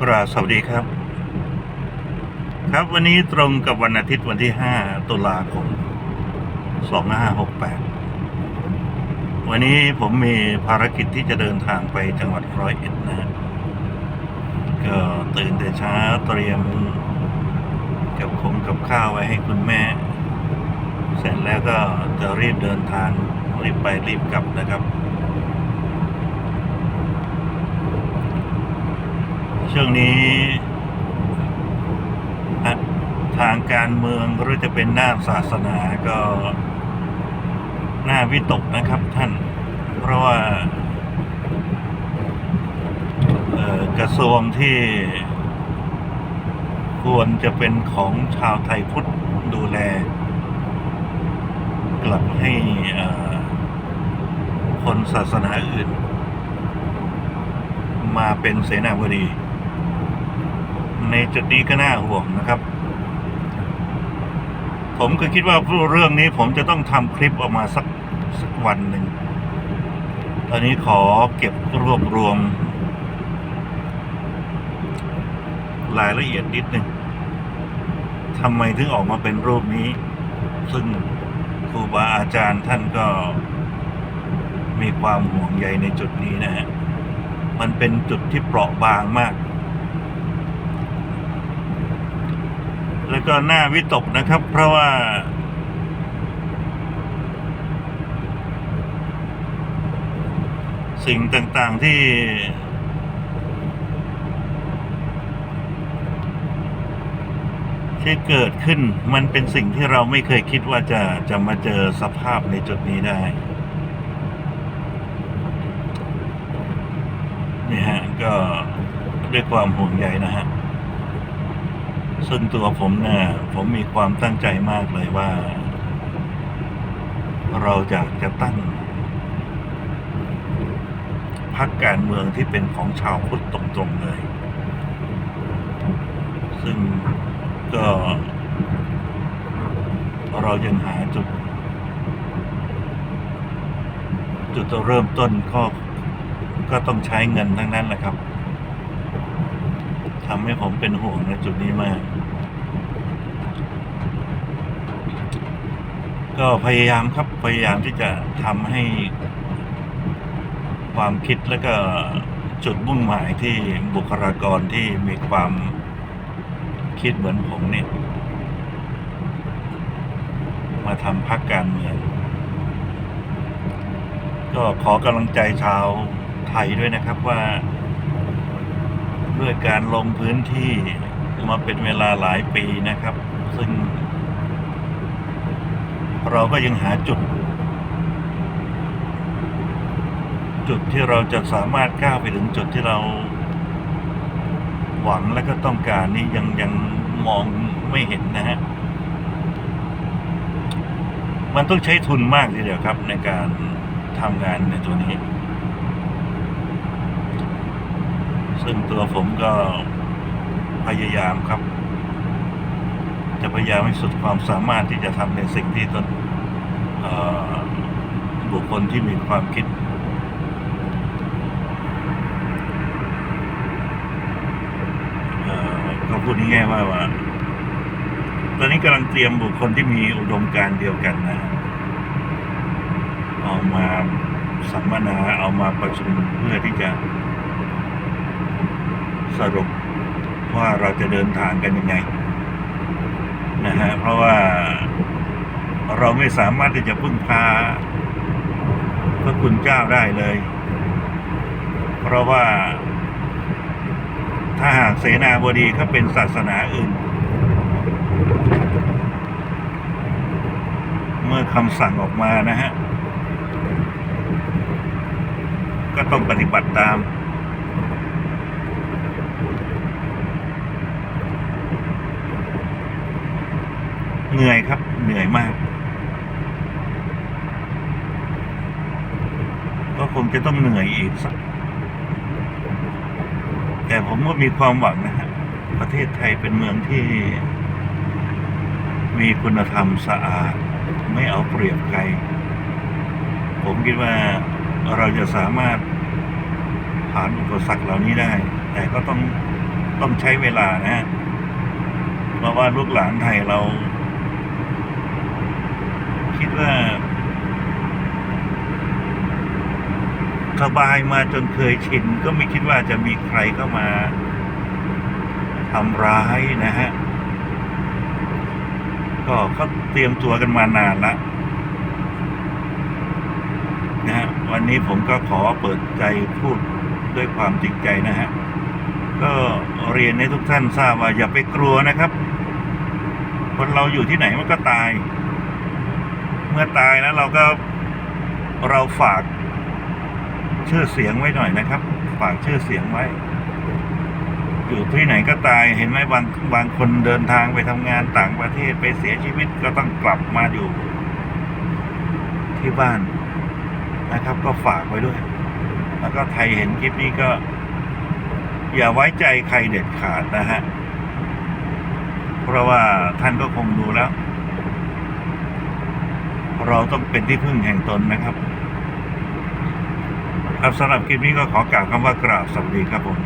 กราบสวัสดีครับ ครับวันนี้ตรงกับวันอาทิตย์วันที่ 5 ตุลาคม 2568 วันนี้ผมมีภารกิจที่จะเดินทางไปจังหวัดร้อยเอ็ดนะ ก็ตื่นแต่เช้าเตรียมกับคงกับข้าวไว้ให้คุณแม่ เสร็จแล้วก็จะรีบเดินทางรีบไปรีบกลับนะครับ ช่วงนี้ ทางการเมืองหรือจะเป็นหน้าศาสนาก็หน่าวิตกนะครับท่าน เพราะว่ากระทรวงที่ควรจะเป็นของชาวไทยพุทธดูแล กลับให้คนศาสนาอื่น มาเป็นเสนาบดี ในจุดนี้ก็น่าห่วงนะครับ ผมก็คิดว่าเรื่องนี้ผมจะต้องทำคลิปออกมาสักสักวันหนึ่ง ตอนนี้ขอเก็บรวบรวม รายละเอียดนิดหนึ่งทำไมถึงออกมาเป็นรูปนี้ ซึ่งครูบาอาจารย์ท่านก็มีความห่วงใยในจุดนี้นะฮะ มันเป็นจุดที่เปราะบางมาก แล้วก็หน่าวิตกนะครับ เพราะว่าสิ่งต่างๆที่ ที่เกิดขึ้นมันเป็นสิ่งที่เราไม่เคยคิดว่าจะจะมาเจอสภาพในจุดนี้ได้นี่ฮะก็ด้วยความห่วงใยนะฮะ ซึ่งตัวผมเนี่ยผมมีความตั้งใจมากเลยว่า เราอยากจะตั้งพรรคการเมืองที่เป็นของชาวพุทธตรงๆเลย ซึ่งก็เรายังหาจุด จุดเริ่มต้นก็ก็ต้องใช้เงินทั้งนั้นแหละครับ ทำให้ผมเป็นห่วงในจุดนี้มาก ก็พยายามครับพยายามที่จะทำให้ความคิดแล้วก็จุดมุ่งหมายที่บุคลากรที่มีความคิดเหมือนผมเนี่ยมาทำพักการเมือง ก็ขอกำลังใจชาวไทยด้วยนะครับว่า ด้วยการลงพื้นที่มาเป็นเวลาหลายปีนะครับ ซึ่ง เราก็ยังหาจุด จุดที่เราจะสามารถก้าวไปถึงจุดที่เราหวังและก็ต้องการนี่ยังยังมองไม่เห็นนะฮะ มันต้องใช้ทุนมากทีเดียวครับในการทำงานในตัวนี้ ซึ่งตัวผมก็พยายามครับ จะพยายามให้สุดความสามารถที่จะทำในสิ่งที่ตนบุคคลที่มีความคิดเอ่อก็พูดง่ายๆว่าว่า ตอนนี้กำลังเตรียมบุคคลที่มีอุดมการเดียวกันนะเอามาสัมมนาเอามาประชุมเพื่อที่จะ สรุปว่าเราจะเดินทางกันยังไงนะฮะเพราะว่าเราไม่สามารถที่จะพึ่งพาพระคุณเจ้าได้เลย เพราะว่า ถ้าหากเสนาบดีเขาเป็นศาสนาอื่น เมื่อคำสั่งออกมานะฮะ ก็ต้องปฏิบัติตาม เหนื่อยครับ เหนื่อยมาก ก็คงจะต้องเหนื่อยอีกสัก แต่ผมก็มีความหวังนะฮะประเทศไทยเป็นเมืองที่ มีคุณธรรมสะอาด ไม่เอาเปรียบใคร ผมคิดว่าเราจะสามารถผ่านอุปสรรคเหล่านี้ได้ แต่ก็ต้องต้องใช้เวลานะฮะเพราะว่าลูกหลานไทยเรา คิดว่า สบายมาจนเคยชิน ก็ไม่คิดว่าจะมีใครเข้ามาทำร้ายนะฮะ ก็เขาเตรียมตัวกันมานานละนะฮะวันนี้ผมก็ขอเปิดใจพูดด้วยความจริงใจนะฮะ ก็เรียนให้ทุกท่านทราบว่าอย่าไปกลัวนะครับ คนเราอยู่ที่ไหนมันก็ตาย เมื่อตายแล้วเราก็เราฝาก ชื่อเสียงไว้หน่อยนะครับ ฝากชื่อเสียงไว้ อยู่ที่ไหนก็ตายเห็นไหมบางบางคนเดินทางไปทำงานต่างประเทศไปเสียชีวิตก็ต้องกลับมาอยู่ ที่บ้านนะครับ ก็ฝากไว้ด้วย แล้วก็ใครเห็นคลิปนี้ก็ อย่าไว้ใจใครเด็ดขาดนะฮะ เพราะว่าท่านก็คงดูแล้ว เราต้องเป็นที่พึ่งแห่งตนนะครับครับ สำหรับคลิปนี้ก็ขอกล่าวคำว่ากราบสวัสดีครับผม